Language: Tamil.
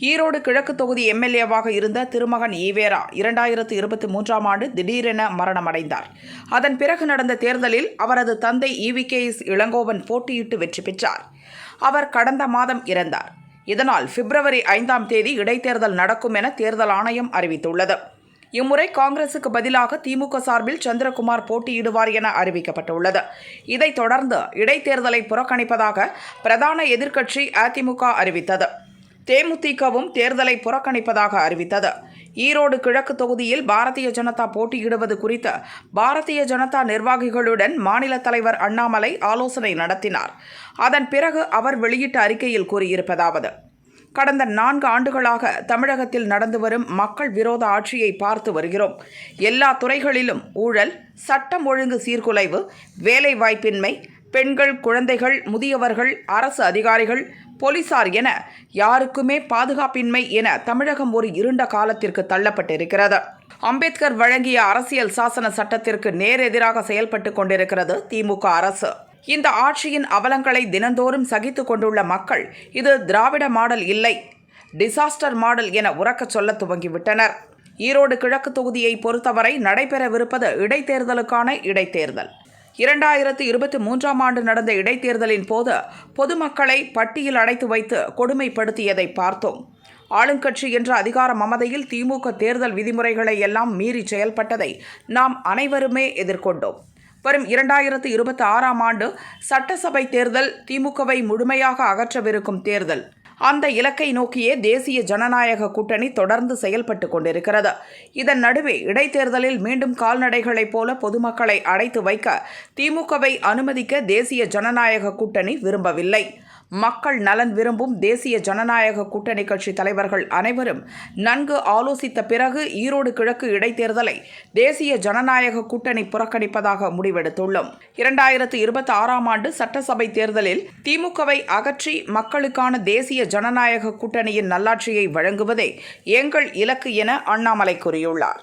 ஈரோடு கிழக்கு தொகுதி எம்எல்ஏவாக இருந்த திருமகன் ஈவேரா இரண்டாயிரத்து இருபத்தி மூன்றாம் ஆண்டு திடீரென மரணமடைந்தார். அதன் பிறகு நடந்த தேர்தலில் அவரது தந்தை இவிகேஎஸ் இளங்கோவன் போட்டியிட்டு வெற்றி பெற்றார். அவர் கடந்த மாதம் இறந்தார். இதனால் பிப்ரவரி ஐந்தாம் தேதி இடைத்தேர்தல் நடக்கும் என தேர்தல் ஆணையம் அறிவித்துள்ளது. இம்முறை காங்கிரசுக்கு பதிலாக திமுக சார்பில் சந்திரகுமார் போட்டியிடுவார் என அறிவிக்கப்பட்டுள்ளது. இதைத் தொடர்ந்து இடைத்தேர்தலை புறக்கணிப்பதாக பிரதான எதிர்க்கட்சி அதிமுக அறிவித்தது. தேமுதிகவும் தேர்தலை புறக்கணிப்பதாக அறிவித்தது. ஈரோடு கிழக்கு தொகுதியில் பாரதிய ஜனதா போட்டியிடுவது குறித்து பாரதிய ஜனதா நிர்வாகிகளுடன் மாநில தலைவர் அண்ணாமலை ஆலோசனை நடத்தினார். அதன் பிறகு அவர் வெளியிட்ட அறிக்கையில் கூறியிருப்பதாவது கடந்த நான்கு ஆண்டுகளாக தமிழகத்தில் நடந்து வரும் மக்கள் விரோத ஆட்சியை பார்த்து வருகிறோம். எல்லா துறைகளிலும் ஊழல் சட்டம் ஒழுங்கு சீர்குலைவு வேலைவாய்ப்பின்மை பெண்கள் குழந்தைகள் முதியவர்கள் அரசு அதிகாரிகள் போலீசார் என யாருக்குமே பாதுகாப்பின்மை என தமிழகம் ஒரு இருண்ட காலத்திற்கு தள்ளப்பட்டிருக்கிறது. அம்பேத்கர் வழங்கிய அரசியல் சாசன சட்டத்திற்கு நேரெதிராக செயல்பட்டு கொண்டிருக்கிறது திமுக அரசு. இந்த ஆட்சியின் அவலங்களை தினந்தோறும் சகித்து கொண்டுள்ள மக்கள் இது திராவிட மாடல் இல்லை டிசாஸ்டர் மாடல் என உறக்கச் சொல்ல துவங்கிவிட்டனர். ஈரோடு கிழக்கு தொகுதியை பொறுத்தவரை நடைபெறவிருப்பது இடைத்தேர்தலுக்கான இடைத்தேர்தல். இரண்டாயிரத்து இருபத்தி மூன்றாம் ஆண்டு நடந்த இடைத்தேர்தலின் போது பொதுமக்களை பட்டியல் அடைத்து வைத்து கொடுமைப்படுத்தியதை பார்த்தோம். ஆளுங்கட்சி என்ற அதிகார மமதையில் திமுக தேர்தல் விதிமுறைகளை எல்லாம் மீறி செயல்பட்டதை நாம் அனைவருமே எதிர்கொண்டோம். வரும் இரண்டாயிரத்து இருபத்தி ஆறாம் ஆண்டு சட்டசபை தேர்தல் திமுகவை முழுமையாக அகற்றவிருக்கும் தேர்தல். அந்த இலக்கை நோக்கியே தேசிய ஜனநாயக கூட்டணி தொடர்ந்து செயல்பட்டு கொண்டிருக்கிறது. இதன் நடுவே இடைத்தேர்தலில் மீண்டும் கால்நடைகளைப் போல பொதுமக்களை அடைத்து வைக்க திமுகவை அனுமதிக்க தேசிய ஜனநாயக கூட்டணி விரும்பவில்லை. மக்கள் நலன் விரும்பும் தேசிய ஜனநாயக கூட்டணி கட்சி தலைவர்கள் அனைவரும் நன்கு ஆலோசித்த பிறகு ஈரோடு கிழக்கு இடைத்தேர்தலை தேசிய ஜனநாயக கூட்டணி புறக்கணிப்பதாக முடிவெடுத்துள்ளோம். இரண்டாயிரத்து இருபத்தி ஆறாம் ஆண்டு சட்டசபை தேர்தலில் திமுகவை அகற்றி மக்களுக்கான தேசிய ஜனநாயக கூட்டணியின் நல்லாட்சியை வழங்குவதே எங்கள் இலக்கு என அண்ணாமலை கூறியுள்ளார்.